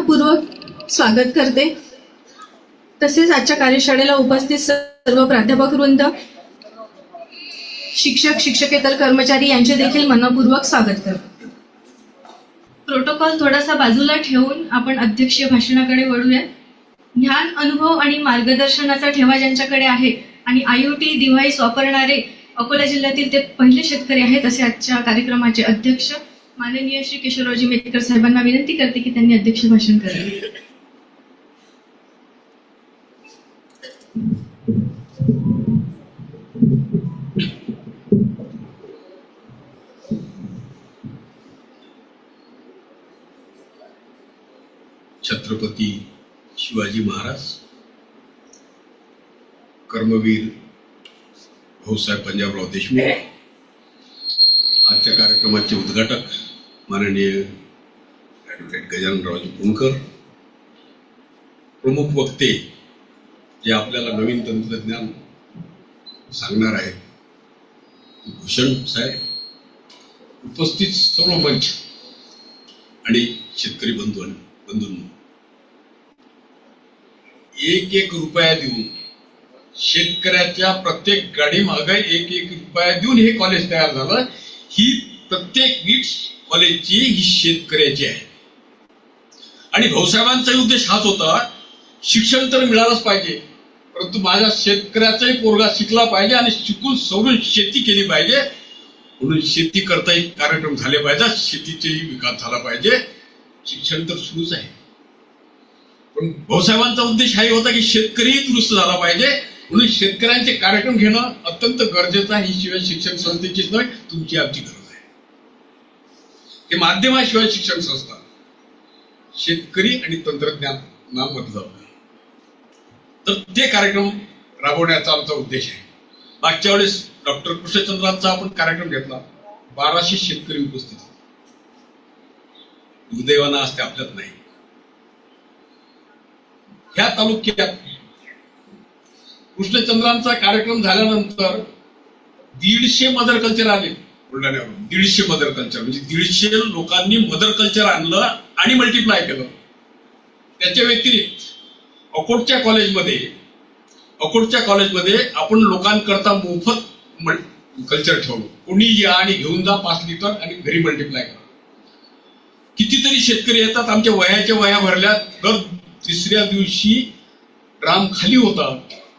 मनपूर्वक स्वागत करते. तसेच आजच्या कार्यशाळेला उपस्थित सर्व प्राध्यापक वृंद शिक्षक शिक्षकेतर कर्मचारी यांचे देखील मनपूर्वक स्वागत करते. प्रोटोकॉल थोडासा बाजूला ठेवून आपण अध्यक्षीय भाषणाकडे वळूया ज्ञान अनुभव आणि मार्गदर्शनाचा ठेवा ज्यांच्याकडे आहे आणि आयओटी डिव्हाइस वापरणारे अकोला जिल्ह्यातील ते पहिले शेतकरी आहेत असे आजच्या कार्यक्रमाचे अध्यक्ष माननीय श्री किशोररावजी मेकर साहेबांना विनंती करते की त्यांनी अध्यक्ष भाषण करावे. छत्रपती शिवाजी महाराज कर्मवीर भाऊसाहेब पंजाबराव देशमुख आजच्या कार्यक्रमाचे उद्घाटक माननीय ॲडव्होकेट गजाननरावजी पुणकर प्रमुख वक्ते जे आपल्याला नवीन तंत्रज्ञान सांगणार आहेत भूषण साहेब उपस्थित सर्व मंच आणि शेतकरी बंधू बंधूंनो एक एक रुपया देऊन शेतकऱ्याच्या प्रत्येक गाडी मागे एक एक रुपया देऊन हे कॉलेज तयार झालं. ही प्रत्येक वीट कॉलेजची ही शेतकऱ्याची आहे. आणि भाऊसाहेबांचाही उद्देश हाच होता शिक्षण तर मिळालंच पाहिजे परंतु माझ्या शेतकऱ्याचाही पोरगा शिकला पाहिजे आणि शिकून सोडून शेती केली पाहिजे. म्हणून शेती करता एक कार्यक्रम झाले पाहिजे शेतीचाही विकास झाला पाहिजे. शिक्षण तर सुरूच आहे. पण भाऊसाहेबांचा उद्देश हाही होता की शेतकरीही दुरुस्त झाला पाहिजे. म्हणून शेतकऱ्यांचे कार्यक्रम घेणं अत्यंत गरजेचं आहे. ही शिवाय शिक्षण संस्थेचीच नाही तुमची आमची गरज. हे माध्यमाशिवाय शिक्षण संस्था शेतकरी आणि तंत्रज्ञानामधलं आहे तर ते कार्यक्रम राबवण्याचा आमचा उद्देश आहे. मागच्या वेळेस डॉक्टर कृष्णचंद्रांचा आपण कार्यक्रम घेतला. बाराशे शेतकरी उपस्थित होते. दुर्दैवानं आज ते आपल्यात नाही. ह्या तालुक्यात कृष्णचंद्रांचा कार्यक्रम झाल्यानंतर दीडशे मदर कल्चर आले. बुलढाण्यावरून. दीडशे मदर कल्चर. म्हणजे दीडशे लोकांनी मदर कल्चर आणलं आणि मल्टिप्लाय केलं. त्याच्या व्यतिरिक्त अकोटच्या कॉलेजमध्ये अकोटच्या कॉलेजमध्ये आपण लोकांकरता मोफत कल्चर ठेवलं. कोणी या आणि घेऊन जा पाच लिटर आणि घरी मल्टिप्लाय करा. कितीतरी शेतकरी येतात आमच्या वयाच्या वया भरल्या दर तिसऱ्या दिवशी ड्राम खाली होता.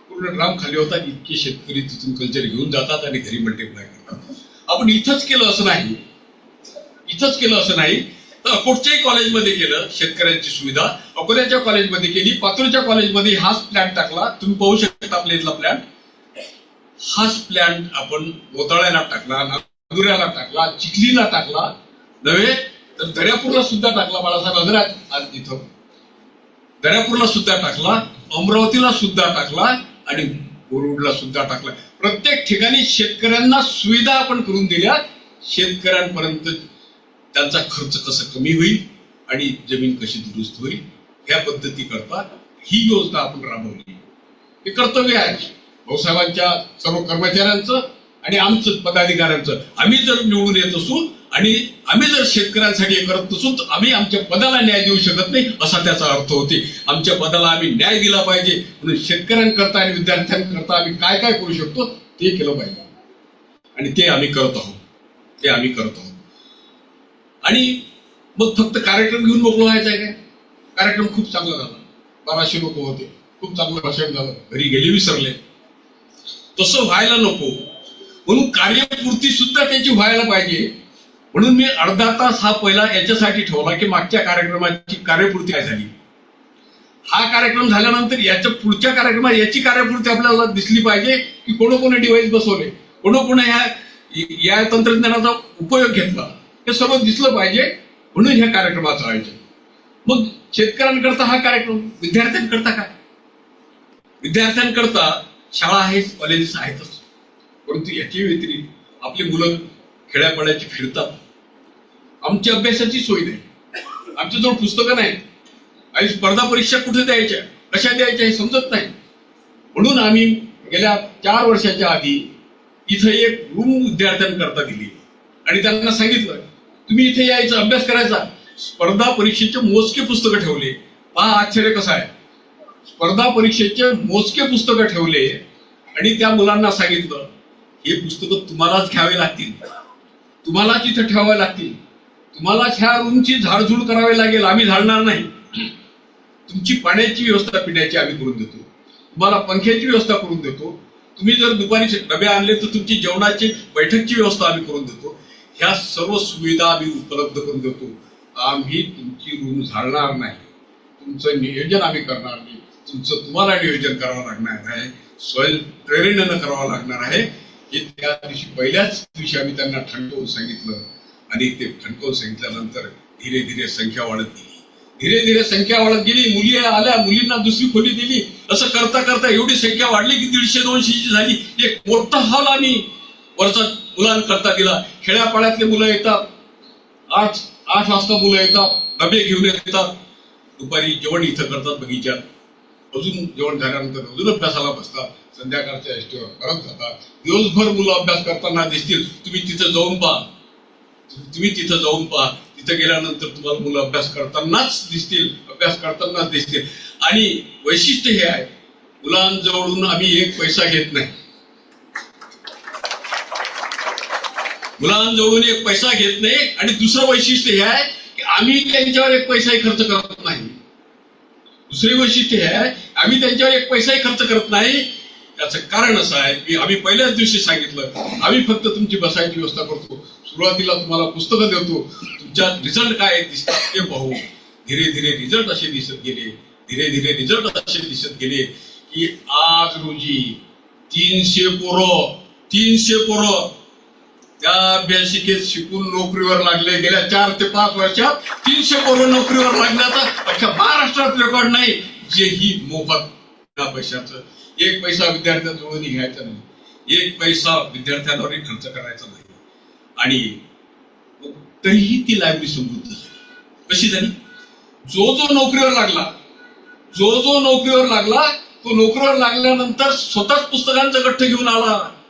पूर्ण ड्राम खाली होता इतके शेतकरी तिथून कल्चर घेऊन जातात आणि घरी मल्टिप्लाय करतात. आपण इथंच केलं असं नाही. इथंच केलं असं नाही. तर अकोटच्याही कॉलेजमध्ये केलं शेतकऱ्यांची सुविधा अकोल्याच्या कॉलेजमध्ये केली पातूरच्या कॉलेजमध्ये हाच प्लॅन टाकला. तुम्ही पाहू शकता आपल्या इथला प्लॅन हाच प्लॅन आपण गोताळ्याला टाकला नागुऱ्याला टाकला चिखलीला टाकला. नव्हे तर दर्यापूरला सुद्धा टाकला बाळासाहेब आग्र्यात आज इथं. दर्यापूरला सुद्धा टाकला अमरावतीला सुद्धा टाकला आणि मुरुडला सुद्धा टाकला. प्रत्येक ठिकाणी शेतकऱ्यांना सुविधा आपण करून दिल्या. शेतकऱ्यांपर्यंत त्यांचा खर्च कसा कमी होईल आणि जमीन कशी दुरुस्त होईल ह्या पद्धती करता ही योजना आपण राबवली. हे कर्तव्य आहे. भाऊसाहेबांच्या सर्व कर्मचाऱ्यांचं आणि आमचं पदाधिकाऱ्यांचं. आम्ही जर निवडून येत असू आणि आम्ही जर शेतकऱ्यांसाठी हे करत नसून तर आम्ही आमच्या पदाला न्याय देऊ शकत नाही असा त्याचा अर्थ होते. आमच्या पदाला आम्ही न्याय दिला पाहिजे. म्हणून शेतकऱ्यांकरता आणि विद्यार्थ्यांकरता आम्ही काय काय करू शकतो ते केलं पाहिजे. आणि ते आम्ही करत आहोत. ते आम्ही करत आहोत. आणि मग फक्त कार्यक्रम घेऊन मोकळं व्हायचा आहे काय? कार्यक्रम खूप चांगला झाला. बाराशे लोक होते. खूप चांगलं भाषण झालं. घरी गेले विसरले. तसं व्हायला नको. म्हणून कार्यपूर्ती सुद्धा त्यांची व्हायला पाहिजे. म्हणून मी अर्धा तास हा पहिला याच्यासाठी ठेवला की मागच्या कार्यक्रमाची कार्यपूर्ती काय झाली? हा कार्यक्रम झाल्यानंतर याच्या पुढच्या कार्यक्रमात याची कार्यपूर्ती आपल्याला दिसली पाहिजे की कोणी डिव्हाइस बसवले? कोणकोणे ह्या या तंत्रज्ञानाचा उपयोग घेतला? हे सर्व दिसलं पाहिजे म्हणून ह्या कार्यक्रमाचं आयोजन. मग शेतकऱ्यांकरता हा कार्यक्रम विद्यार्थ्यांकरता काय? विद्यार्थ्यांकरता शाळा आहेच कॉलेजेस आहेतच. परंतु याच्या व्यतिरिक्त आपली मुलं खेड्यापाड्याची फिरतात. आमची अभ्यासाची सोय नाही. आमच्याजवळ पुस्तकं नाही आणि स्पर्धा परीक्षा कुठे द्यायच्या? कशा द्यायच्या हे समजत नाही. म्हणून आम्ही गेल्या चार वर्षाच्या आधी इथं एक रूम विद्यार्थ्यांकरता दिली. आणि त्यांना सांगितलं तुम्ही इथे यायचं अभ्यास करायचा. स्पर्धा परीक्षेचे मोजके पुस्तकं ठेवले. पहा आश्चर्य कसं आहे. स्पर्धा परीक्षेचे मोजके पुस्तकं ठेवले. आणि त्या मुलांना सांगितलं हे पुस्तकं तुम्हालाच घ्यावे लागतील. तुम्हालाच इथं ठेवावे लागतील. तुम्हाला ह्या रूमची झाडझूड करावी लागेल आम्ही झाडणार नाही. तुमची पाण्याची व्यवस्था पिण्याची आम्ही करून देतो. तुम्हाला पंख्याची व्यवस्था करून देतो. तुम्ही जर दुपारी डबे आणले तर तुमची जेवणाची बैठकची व्यवस्था आम्ही करून देतो. ह्या सर्व सुविधा आम्ही उपलब्ध करून देतो. आम्ही तुमची रूम झाडणार नाही. तुमचं नियोजन आम्ही करणार नाही. तुमचं तुम्हाला नियोजन करावं लागणार आहे. स्वयं प्रेरणेनं करावं लागणार आहे. हे त्या दिवशी पहिल्याच दिवशी आम्ही त्यांना ठणकावून सांगितलं. आणि ते ठणकावून सांगितल्यानंतर धीरे धीरे संख्या वाढत गेली. धीरे धीरे संख्या वाढत गेली. मुली आल्या. मुलींना दुसरी खोली दिली. असं करता करता एवढी संख्या वाढली की दीडशे दोनशेची झाली. एक मोठा हॉल आम्ही वरचा मुलांकरता दिला खेड्यापाड्यातले मुलं येतात. आठ आठ वाजता मुलं येतात. डबे घेऊन येतात. दुपारी जेवण इथं करतात बगीच्यात. अजून जेवण झाल्यानंतर अजून अभ्यासाला बसतात. संध्याकाळच्या एसटीवर परत जातात. दिवसभर मुलं अभ्यास करताना दिसतील. तुम्ही तिथं जाऊन पहा. तुम्ही तिथं जाऊन पहा. तिथं गेल्यानंतर तुम्हाला मुलं अभ्यास करतानाच दिसतील अभ्यास करतानाच दिसतील. आणि वैशिष्ट्य हे आहे मुलांजवळून आम्ही एक पैसा घेत नाही. मुलांजवळून एक पैसा घेत नाही आणि दुसरं वैशिष्ट्य हे आहे की आम्ही त्यांच्यावर एक पैसाही खर्च करत नाही. दुसरे वैशिष्ट्य हे आहे आम्ही त्यांच्यावर एक पैसाही खर्च करत नाही. त्याचं कारण असं आहे की आम्ही पहिल्याच दिवशी सांगितलं आम्ही फक्त तुमची बसायची व्यवस्था करतो. सुरुवातीला तुम्हाला पुस्तकं देतो. तुमच्या रिझल्ट काय दिसतात ते पाहू. धीरे धीरे रिझल्ट असे दिसत गेले. धीरे धीरे रिझल्ट असे दिसत गेले की आज रोजी तीनशे पोरं तीनशे पोरं त्या अभ्यासिकेत शिकून नोकरीवर लागले. गेल्या चार ते पाच वर्षात तीनशे पोरं नोकरीवर लागण्याचा अख्ख्या महाराष्ट्रात रेकॉर्ड नाही. जे ही मोफत त्या पैशाचं. एक पैसा विद्यार्थ्याजवळ घ्यायचा नाही. एक पैसा विद्यार्थ्याद्वारे खर्च करायचा नाही. आणि तरीही ती लायब्ररी समृद्ध झाली. कशी झाली? जो जो नोकरीवर लागला जो जो नोकरीवर लागला तो नोकरीवर लागल्यानंतर स्वतःच पुस्तकांचं गठ्ठ घेऊन आला.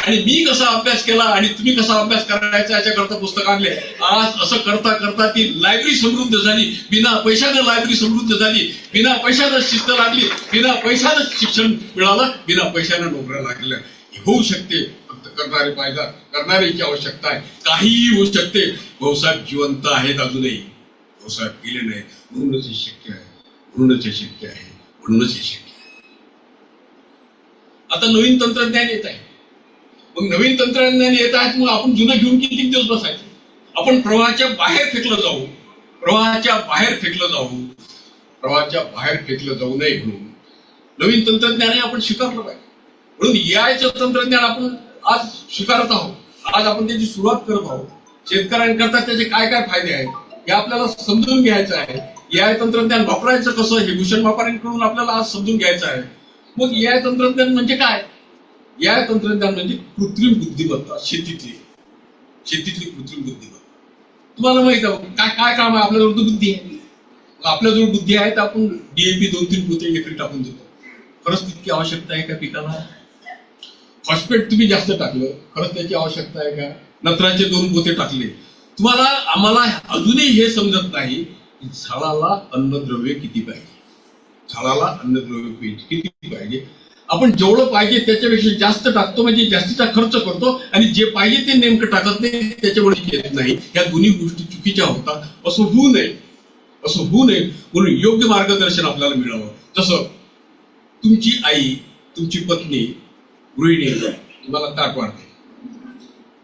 आणि मी कसा अभ्यास केला आणि तुम्ही कसा अभ्यास करायचा याच्याकरता पुस्तक आणले? आज असं करता करता ती लायब्ररी समृद्ध झाली. बिना पैशानं लायब्ररी समृद्ध झाली. बिना पैशानं शिस्त लागली. बिना पैशानं शिक्षण मिळालं. बिना पैशानं नोकऱ्या लागल्या होऊ शकते. फक्त करणारे पाहिजे करणाऱ्याची आवश्यकता आहे. काहीही होऊ शकते. भाऊसाहेब जिवंत आहेत अजूनही. भाऊसाहेब गेले नाही म्हणूनच हे शक्य आहे. म्हणूनच हे शक्य आहे. म्हणूनच हे शक्य आहे. आता नवीन तंत्रज्ञान येत आहे. मग नवीन तंत्रज्ञान येत आहेत मग आपण जुनं घेऊन किती दिवस बसायचं? आपण प्रवाहाच्या बाहेर फेकलं जाऊ. प्रवाहाच्या बाहेर फेकलं जाऊ. प्रवाहाच्या बाहेर फेकलं जाऊ नये म्हणून. नवीन तंत्रज्ञान आपण स्वीकारलं पाहिजे. म्हणून यायचं तंत्रज्ञान आपण आज स्वीकारत आहोत. आज आपण त्याची सुरुवात करत आहोत. शेतकऱ्यांकरता त्याचे काय काय फायदे आहेत हे आपल्याला समजून घ्यायचं आहे. या तंत्रज्ञान वापरायचं कसं हे भूषण व्यापाऱ्यांकडून आपल्याला आज समजून घ्यायचं आहे. मग या तंत्रज्ञान म्हणजे काय? या तंत्रज्ञान म्हणजे कृत्रिम बुद्धिमत्ता शेतीतली. शेतीतली कृत्रिम बुद्धिमत्ता. तुम्हाला माहीत आहे काय काय काम आहे? आपल्याजवळ तर बुद्धी आहे. आपल्याजवळ बुद्धी आहे तर आपण डीएपी दोन तीन पोते एकरी टाकून देतो. खरंच तितकी आवश्यकता आहे का पिकाला? फॉस्फेट तुम्ही जास्त टाकलं खरंच त्याची आवश्यकता आहे का? नत्राचे दोन पोते टाकले. तुम्हाला आम्हाला अजूनही हे समजत नाही की झाडाला अन्नद्रव्य किती पाहिजे. झाडाला अन्नद्रव्य किती पाहिजे? आपण जेवढं पाहिजे त्याच्यापेक्षा जास्त टाकतो म्हणजे जास्तीचा खर्च करतो आणि जे पाहिजे ते नेमकं टाकत नाही त्याच्यामुळे येत नाही. या दोन्ही गोष्टी चुकीच्या होतात. असं होऊ नये. असं होऊ नये. म्हणून योग्य मार्गदर्शन आपल्याला मिळावं. जसं तुमची आई तुमची पत्नी गृहिणी तुम्हाला ताट वाढते.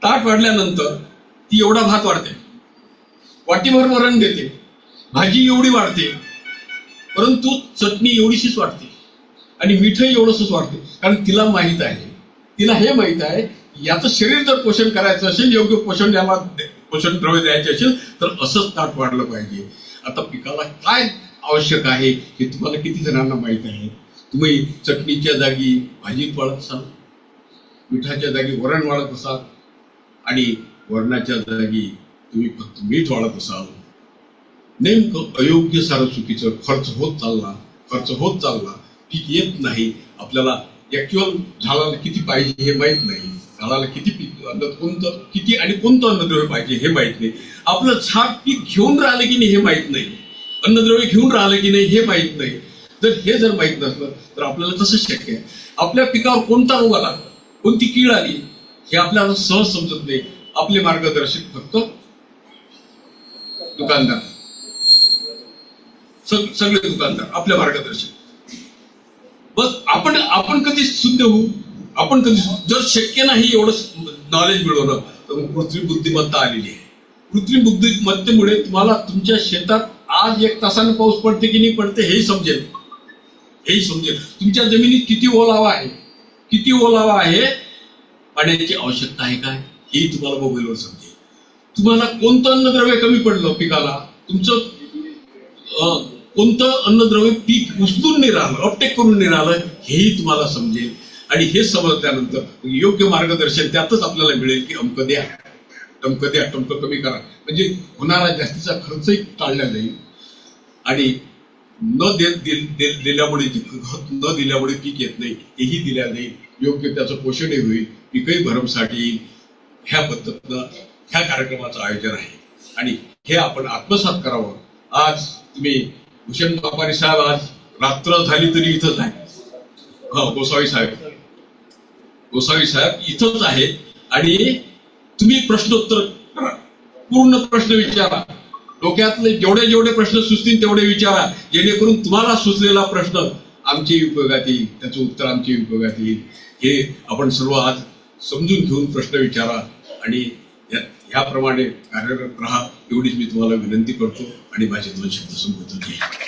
ताट वाढल्यानंतर ती एवढा भात वाढते. वाटीभर वरण देते. भाजी एवढी वाढते. परंतु चटणी एवढीशीच वाढते. आणि मिठही एवढंच वाढते. कारण तिला माहीत आहे. तिला हे माहीत आहे याचं शरीर जर पोषण करायचं असेल योग्य पोषण याला पोषण द्रव्य द्यायचे असेल तर असंच ताट वाढलं पाहिजे. आता पिकाला काय आवश्यक आहे हे तुम्हाला किती जणांना माहीत आहे? तुम्ही चटणीच्या जागी भाजी वाढत असाल मिठाच्या जागी वरण वाढत असाल आणि वरणाच्या जागी तुम्ही फक्त मीठ वाढत असाल. नेमकं अयोग्य सारं चुकीचं खर्च होत चालला खर्च होत चालला पीक येत नाही. आपल्याला ऍक्च्युअल झाडाला किती पाहिजे हे माहीत नाही. झाडाला किती पीक अन्न कोणतं किती आणि कोणतं अन्नद्रव्य पाहिजे हे माहीत नाही. आपलं झाड पीक घेऊन राहिलं की नाही हे माहीत नाही. अन्नद्रव्य घेऊन राहिलं की नाही हे माहीत नाही. जर हे जर माहीत नसलं तर आपल्याला तसंच शक्य आहे. आपल्या पिकावर कोणता रोग आला कोणती कीड आली हे आपल्याला सहज समजत नाही. आपले मार्गदर्शक फक्त दुकानदार. सग- सगळे दुकानदार आपले मार्गदर्शक. बस आपण आपण कधी शुद्ध होऊ? आपण कधी जर शक्य नाही एवढं नॉलेज मिळवलं तर मग कृत्रिम बुद्धिमत्ता आलेली आहे. कृत्रिम बुद्धिमत्तेमुळे तुम्हाला तुमच्या शेतात आज एक तासाने पाऊस पडते की नाही पडते हेही समजेल. हेही समजेल. तुमच्या जमिनीत किती ओलावा आहे? किती ओलावा आहे? पाण्याची आवश्यकता आहे काय? हेही तुम्हाला मोबाईलवर समजेल. तुम्हाला कोणतं अन्नद्रव्य कमी पडलं पिकाला? तुमचं कोणतं अन्नद्रव्य पीक उचलून नाही राहिलं अपटेक करून नाही राहिलं हेही तुम्हाला समजेल. आणि हे समजल्यानंतर योग्य मार्गदर्शन त्यातच आपल्याला मिळेल की अमक द्या. टमक द्या टमक कमी करा. म्हणजे होणारा जास्तीचा खर्चही टाळला जाईल. आणि न दे, दे- दिल्यामुळे खत न दिल्यामुळे पीक येत नाही तेही दिल्या जाईल. योग्य त्याचं पोषणही होईल. पिकही भरमसाठी येईल. ह्या पद्धतीनं ह्या कार्यक्रमाचं आयोजन आहे. आणि हे आपण आत्मसात करावं. आज तुम्ही भूषण व्यापारी साहेब आज रात्र झाली तरी इथंच आहे. हो गोसावी साहेब. गोसावी साहेब इथंच आहे. आणि तुम्ही प्रश्नोत्तर करा. पूर्ण प्रश्न विचारा. डोक्यातले जेवढे जेवढे प्रश्न सुचतील तेवढे विचारा. जेणेकरून तुम्हाला सुचलेला प्रश्न आमची उपयोगात येईल त्याचं उत्तर आमची उपयोगात येईल. हे आपण सर्व आज समजून घेऊन प्रश्न विचारा. आणि याप्रमाणे कार्यरत राहा एवढीच मी तुम्हाला विनंती करतो आणि माझे दोन शब्द संबोधन केले